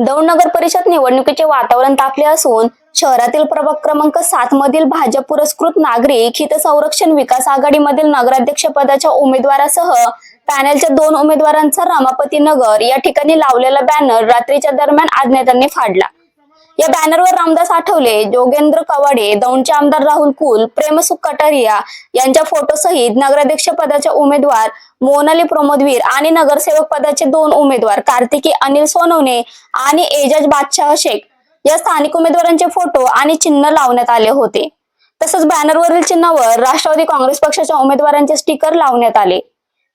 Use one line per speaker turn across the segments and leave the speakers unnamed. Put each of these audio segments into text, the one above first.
दौंड नगर परिषद निवडणुकीचे वातावरण तापले असून शहरातील प्रभाग क्रमांक सात मधील भाजप पुरस्कृत नागरिक हित संरक्षण विकास आघाडीमधील नगराध्यक्ष पदाच्या उमेदवारासह पॅनेलच्या दोन उमेदवारांचा रमापती नगर या ठिकाणी लावलेला बॅनर रात्रीच्या दरम्यान अज्ञातांनी फाडला. या बॅनरवर रामदास आठवले जोगेंद्र कवाडे दौंडचे आमदार राहुल कुल प्रेमसुख कटारिया यांच्या फोटोसहित नगराध्यक्ष पदाचे उमेदवार मोनाली प्रमोदवीर आणि नगरसेवक पदाचे दोन उमेदवार कार्तिकी अनिल सोनवणे आणि एजाज बादशाह शेख या स्थानिक उमेदवारांचे फोटो आणि चिन्ह लावण्यात आले होते. तसंच बॅनरवरील चिन्हावर राष्ट्रवादी काँग्रेस पक्षाच्या उमेदवारांचे स्टिकर लावण्यात आले.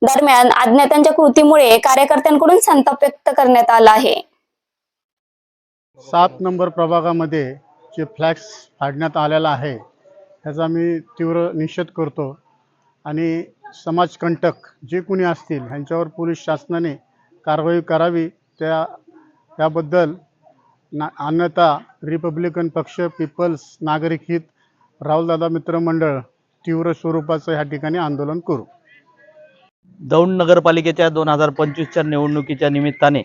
दरम्यान अज्ञातांच्या कृतीमुळे कार्यकर्त्यांकडून संताप व्यक्त करण्यात आला आहे.
सात नंबर प्रभागामध्ये जे फ्लॅक्स फाडण्यात आलेला आहे त्याचा मी तीव्र निषेध करतो. आणि समाजकंटक जे कोणी असतील ह्यांच्यावर पोलीस शासनाने कारवाई करावी त्या त्याबद्दल ना अन्यथा रिपब्लिकन पक्ष पीपल्स नागरिक हित राहुलदादा मित्रमंडळ तीव्र स्वरूपाचं ह्या ठिकाणी आंदोलन करू.
दौंड नगरपालिकेच्या दोन हजार पंचवीसच्या निवडणुकीच्या निमित्ताने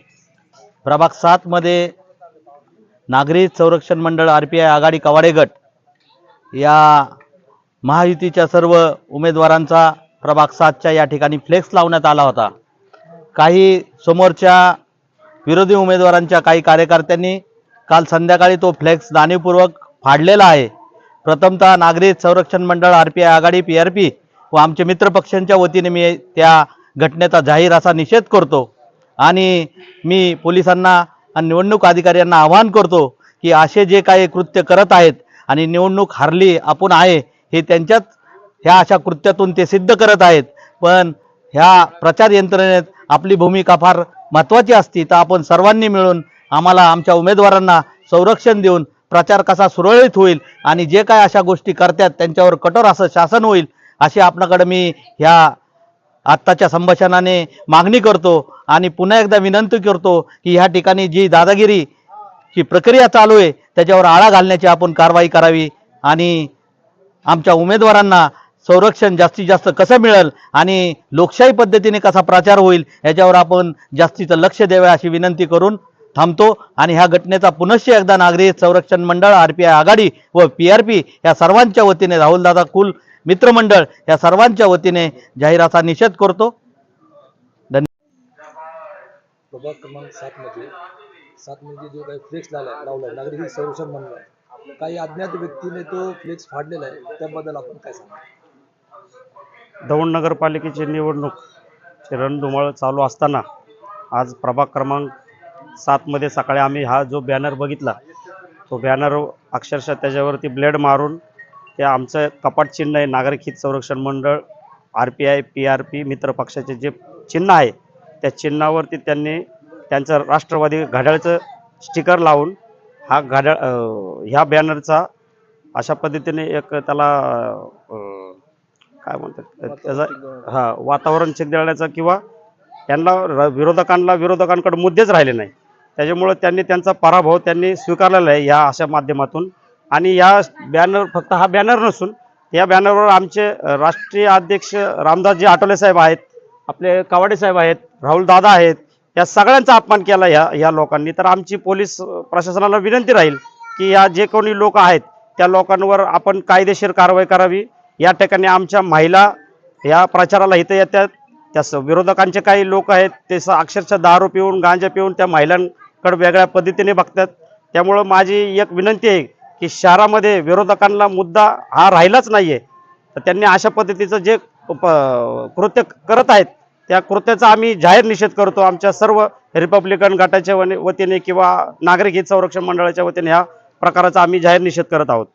प्रभाग सातमध्ये नागरी संरक्षण मंडळ आर पी आय आघाडी कवाडे गट या महायुतीच्या सर्व उमेदवारांचा प्रभाग सातच्या या ठिकाणी फ्लेक्स लावण्यात आला होता. काही समोरच्या विरोधी उमेदवारांच्या काही कार्यकर्त्यांनी काल संध्याकाळी तो फ्लेक्स जाणीवपूर्वक फाडलेला आहे. प्रथमतः नागरी संरक्षण मंडळ आर पी आय आघाडी पी आर पी व आमचे मित्रपक्षांच्या वतीने मी त्या घटनेचा जाहीर असा निषेध करतो. आणि मी पोलिसांना आणि निवडणूक अधिकाऱ्यांना आवाहन करतो की असे जे काही कृत्य करत आहेत आणि निवडणूक हारली आपण आहे हे त्यांच्याच ह्या अशा कृत्यातून ते सिद्ध करत आहेत. पण ह्या प्रचार यंत्रणेत आपली भूमिका फार महत्त्वाची असती तर आपण सर्वांनी मिळून आम्हाला आमच्या उमेदवारांना संरक्षण देऊन प्रचार कसा सुरळीत होईल आणि जे काय अशा गोष्टी करतात त्यांच्यावर कठोर असं शासन होईल अशी आपणाकडे मी ह्या आत्ताच्या संभाषणाने मागणी करतो आणि पुन्हा एकदा विनंती करतो की ह्या ठिकाणी जी दादागिरी ची प्रक्रिया चालू आहे त्याच्यावर आळा घालण्याची आपण कारवाई करावी आणि आमच्या उमेदवारांना संरक्षण जास्तीत जास्त कसं मिळेल आणि लोकशाही पद्धतीने कसा प्रचार होईल याच्यावर आपण जास्तीचं लक्ष द्यावे अशी विनंती करून थांबतो आणि ह्या घटनेचा पुनश्च एकदा नागरी संरक्षण मंडळ आर पी आय आघाडी व पी आर पी या सर्वांच्या वतीने राहुलदादा कुल मित्रमंडळ या सर्वांच्या वतीने जाहीर असा निषेध करतो.
प्रभाग क्रमांक सातमध्ये सातमध्ये जो काही फ्लेक्स लावला लावलाय नागरिक संरक्षण म्हणून काही अज्ञात व्यक्तीने तो फ्लेक्स फाडलेला आहे त्याबद्दल आपण काय सांगा
दौंड नगरपालिकेची निवडणूक ची रणधुमाळ चालू असताना आज प्रभाग क्रमांक सातमध्ये सकाळी आम्ही हा जो बॅनर बघितला तो बॅनर अक्षरशः त्याच्यावरती ब्लेड मारून ते आमचं कपाट चिन्ह आहे नागरिक हित संरक्षण मंडळ R P I P R P मित्र पक्षाचे जे चिन्ह आहे त्या चिन्हावरती त्यांनी त्यांचं राष्ट्रवादी घड्याळचं स्टिकर लावून हा घड्याळ ह्या बॅनरचा अशा पद्धतीने एक त्याला काय म्हणतात त्याचा हा वातावरण चिघळण्याचा किंवा त्यांना विरोधकांना विरोधकांकडे मुद्देच राहिले नाही त्याच्यामुळं त्यांनी त्यांचा पराभव त्यांनी स्वीकारलेला आहे या अशा माध्यमातून. आणि या बॅनर फक्त हा बॅनर नसून या बॅनरवर आमचे राष्ट्रीय अध्यक्ष रामदासजी आठवले साहेब आहेत आपले कवाडे साहेब आहेत राहुल दादा आहेत या सगळ्यांचा अपमान केला ह्या ह्या लोकांनी. तर आमची पोलीस प्रशासनाला विनंती राहील की या जे कोणी लोक आहेत त्या लोकांवर आपण कायदेशीर कारवाई करावी. या ठिकाणी आमच्या महिला या प्रचाराला इथं येतात. त्या स- विरोधकांचे काही लोक आहेत ते स- अक्षरशः दारू पिऊन गांजा पिऊन त्या महिलांकडे वेगळ्या पद्धतीने बघतात. त्यामुळं माझी एक विनंती आहे की शहरामध्ये विरोधकांना मुद्दा हा राहिलाच नाही आहे तर त्यांनी अशा पद्धतीचं जे प- कृत्य करत आहेत त्या कृत्याचा आम्ही जाहीर निषेध करतो. आमच्या सर्व रिपब्लिकन गटाच्या वने- वतीने किंवा नागरिक हित संरक्षण मंडळाच्या वतीने ह्या प्रकाराचा आम्ही जाहीर निषेध करत आहोत.